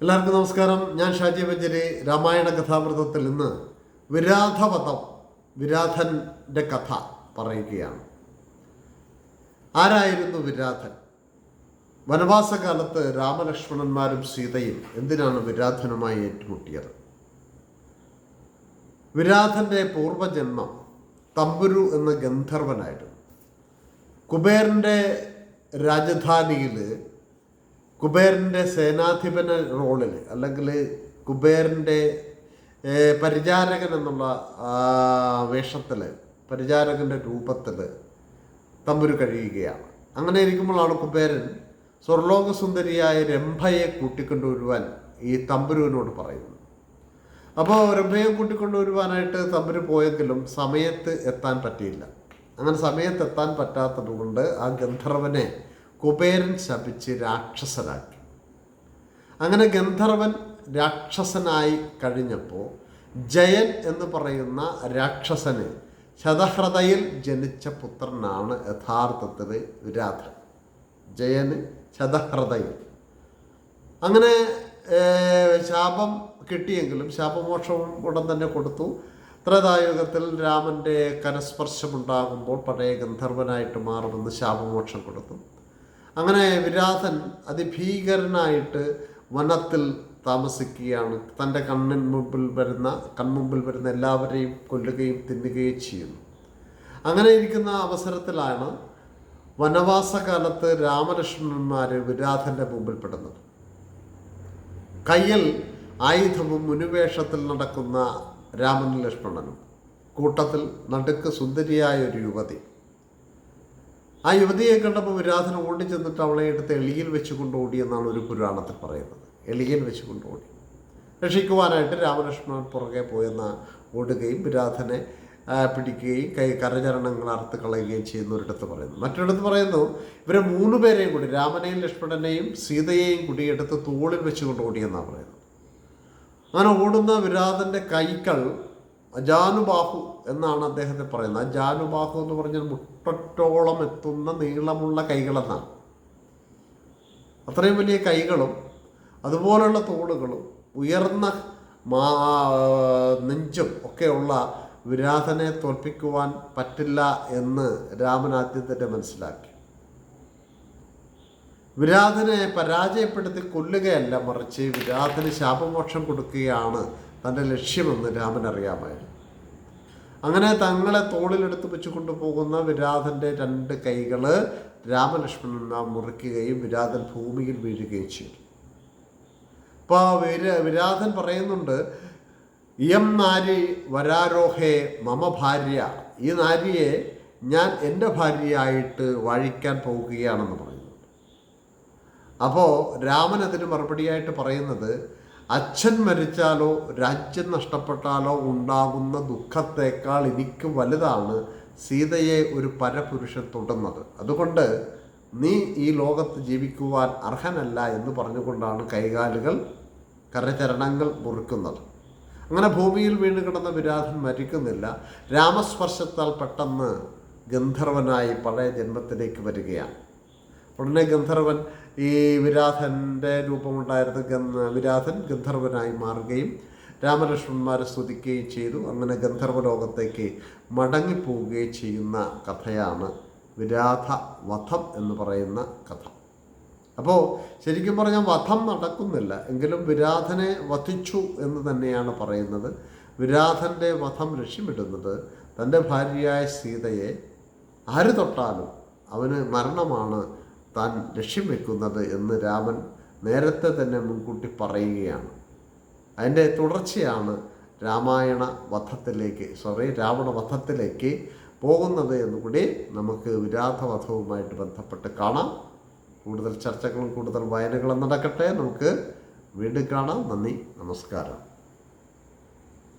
എല്ലാവർക്കും നമസ്കാരം. ഞാൻ ഷാജി ബഞ്ചരി രാമായണ കഥാമൃതത്തിൽ ഇന്ന് വിരാധവധം വിരാധന്റെ കഥ പറയുകയാണ്. ആരായിരുന്നു വിരാധൻ? വനവാസകാലത്ത് രാമലക്ഷ്മണന്മാരും സീതയും എന്തിനാണ് വിരാധനുമായി ഏറ്റുമുട്ടിയത്? വിരാധന്റെ പൂർവജന്മം തമ്പുരു എന്ന ഗന്ധർവനായിരുന്നു. കുബേരന്റെ രാജധാനിയിൽ കുബേരന്റെ സേനാധിപന റോളിൽ അല്ലെങ്കിൽ കുബേരന്റെ പരിചാരകൻ എന്നുള്ള വേഷത്തിൽ പരിചാരകന്റെ രൂപത്തിൽ തമ്പുരു കഴിയുകയാണ്. അങ്ങനെ ഇരിക്കുമ്പോഴാണ് കുബേരൻ സ്വർലോകസുന്ദരിയായ രംഭയെ കൂട്ടിക്കൊണ്ടുവരുവാൻ ഈ തമ്പുരുവിനോട് പറയുന്നത്. അപ്പോൾ രംഭയെ കൂട്ടിക്കൊണ്ടുവരുവാനായിട്ട് തമ്പുരു പോയെങ്കിലും സമയത്ത് എത്താൻ പറ്റിയില്ല. അങ്ങനെ സമയത്ത് എത്താൻ പറ്റാത്തത് കൊണ്ട് ആ ഗന്ധർവനെ കുബേരൻ ശപിച്ച് രാക്ഷസനാക്കി. അങ്ങനെ ഗന്ധർവൻ രാക്ഷസനായി കഴിഞ്ഞപ്പോൾ ജയൻ എന്ന് പറയുന്ന രാക്ഷസന് ശതഹൃദയിൽ ജനിച്ച പുത്രനാണ് യഥാർത്ഥത്തിൽ വിരാധൻ ജയന് ശതഹൃദയിൽ. അങ്ങനെ ശാപം കിട്ടിയെങ്കിലും ശാപമോക്ഷവും ഉടൻ തന്നെ കൊടുത്തു. ത്രേതായുഗത്തിൽ രാമന്റെ കരസ്പർശമുണ്ടാകുമ്പോൾ പഴയ ഗന്ധർവനായിട്ട് മാറുമെന്ന് ശാപമോക്ഷം കൊടുത്തു. അങ്ങനെ വിരാധൻ അതിഭീകരനായിട്ട് വനത്തിൽ താമസിക്കുകയാണ്. തന്റെ കണ്ണിൻ മുമ്പിൽ വരുന്ന കൺമുമ്പിൽ വരുന്ന എല്ലാവരെയും കൊല്ലുകയും തിന്നുകയും ചെയ്യുന്നു. അങ്ങനെ ഇരിക്കുന്ന അവസരത്തിലാണ് വനവാസകാലത്ത് രാമലക്ഷ്മണന്മാർ വിരാധന്റെ മുമ്പിൽ പെടുന്നത്. കയ്യിൽ ആയുധവും മുനുവേഷത്തിൽ നടക്കുന്ന രാമൻ ലക്ഷ്മണനും കൂട്ടത്തിൽ നടുക്ക് സുന്ദരിയായ ഒരു യുവതി. ആ യുവതിയെ കണ്ടപ്പോൾ വിരാധന ഓടി ചെന്നിട്ട് അവളെ എടുത്ത് എളിയിൽ വെച്ച് കൊണ്ട് ഓടിയെന്നാണ് ഒരു പുരാണത്തിൽ പറയുന്നത്. എളിയിൽ വെച്ച് ഓടി. രക്ഷിക്കുവാനായിട്ട് രാമലക്ഷ്മണൻ പുറകെ പോയെന്ന ഓടുകയും വിരാധനെ പിടിക്കുകയും കൈ കരചരണങ്ങൾ അറുത്ത് കളയുകയും ചെയ്യുന്ന ഒരിടത്ത് പറയുന്നു. മറ്റൊരിടത്ത് പറയുന്നു ഇവരെ മൂന്ന് പേരെയും കൂടി രാമനെയും ലക്ഷ്മണനെയും സീതയെയും കൂടി എടുത്ത് തോളിൽ വെച്ചുകൊണ്ട് ഓടിയെന്നാണ് പറയുന്നത്. അങ്ങനെ ഓടുന്ന വിരാധന്റെ കൈകൾ അജാനുബാഹു എന്നാണ് അദ്ദേഹത്തെ പറയുന്നത്. അജാനുബാഹു എന്ന് പറഞ്ഞാൽ മുട്ടറ്റോളം എത്തുന്ന നീളമുള്ള കൈകളെന്നാണ്. അത്രയും വലിയ കൈകളും അതുപോലുള്ള തോളുകളും ഉയർന്ന മാ നെഞ്ചും ഒക്കെയുള്ള വിരാധനെ തോൽപ്പിക്കുവാൻ പറ്റില്ല എന്ന് ആദ്യം മനസ്സിലാക്കി. വിരാധനെ പരാജയപ്പെടുത്തി കൊല്ലുകയല്ല മറിച്ച് വിരാധന് ശാപമോക്ഷം കൊടുക്കുകയാണ് തന്റെ ലക്ഷ്യമെന്ന് രാമൻ അറിയാമായിരുന്നു. അങ്ങനെ തങ്ങളെ തോളിലെടുത്ത് വെച്ച് കൊണ്ടുപോകുന്ന വിരാധന്റെ രണ്ട് കൈകൾ രാമലക്ഷ്മണന്മാർ മുറിക്കുകയും വിരാധൻ ഭൂമിയിൽ വീഴുകയും ചെയ്തു. അപ്പോൾ വിര വിരാധൻ പറയുന്നുണ്ട് ഇയം നാരി വരാരോഹേ മമ ഭാര്യ. ഈ നാരിയെ ഞാൻ എന്റെ ഭാര്യയായിട്ട് വഴിക്കാൻ പോവുകയാണെന്ന് പറയുന്നു. അപ്പോൾ രാമൻ അതിന് മറുപടിയായിട്ട് പറയുന്നത് അച്ഛൻ മരിച്ചാലോ രാജ്യം നഷ്ടപ്പെട്ടാലോ ഉണ്ടാകുന്ന ദുഃഖത്തേക്കാൾ എനിക്ക് വലുതാണ് സീതയെ ഒരു പരപുരുഷൻ തൊടുന്നത്. അതുകൊണ്ട് നീ ഈ ലോകത്ത് ജീവിക്കുവാൻ അർഹനല്ല എന്ന് പറഞ്ഞുകൊണ്ടാണ് കൈകാലുകൾ കരചരണങ്ങൾ മുറിക്കുന്നത്. അങ്ങനെ ഭൂമിയിൽ വീണ് കിടന്ന വിരാധൻ മരിക്കുന്നില്ല. രാമസ്പർശത്താൽ പെട്ടെന്ന് ഗന്ധർവനായി പഴയ ജന്മത്തിലേക്ക് വരികയാണ്. ഉടനെ ഗന്ധർവൻ ഈ വിരാധന്റെ രൂപമുണ്ടായിരുന്ന ഗന്ധ വിരാധൻ ഗന്ധർവനായി മാറുകയും രാമലക്ഷ്മണന്മാരെ സ്തുതിക്കുകയും ചെയ്തു. അങ്ങനെ ഗന്ധർവ ലോകത്തേക്ക് മടങ്ങിപ്പോവുകയും ചെയ്യുന്ന കഥയാണ് വിരാധ വധം എന്ന് പറയുന്ന കഥ. അപ്പോൾ ശരിക്കും പറഞ്ഞാൽ വധം നടക്കുന്നില്ല. എങ്കിലും വിരാധനെ വധിച്ചു എന്ന് തന്നെയാണ് പറയുന്നത്. വിരാധന്റെ വധം ലക്ഷ്യമിടുന്നത് തന്റെ ഭാര്യയായ സീതയെ ആര് തൊട്ടാലും അവന് മരണമാണ് താൻ ലക്ഷ്യം വെക്കുന്നത് എന്ന് രാമൻ നേരത്തെ തന്നെ മുൻകൂട്ടി പറയുകയാണ്. അതിന്റെ തുടർച്ചയാണ് രാമായണ വധത്തിലേക്ക് സോറി രാവണ വധത്തിലേക്ക് പോകുന്നത് എന്നുകൂടി നമുക്ക് വിരാധവധവുമായിട്ട് ബന്ധപ്പെട്ട് കാണാം. കൂടുതൽ ചർച്ചകളും കൂടുതൽ വായനകളും നടക്കട്ടെ. നമുക്ക് വീണ്ടും കാണാം. നന്ദി നമസ്കാരം.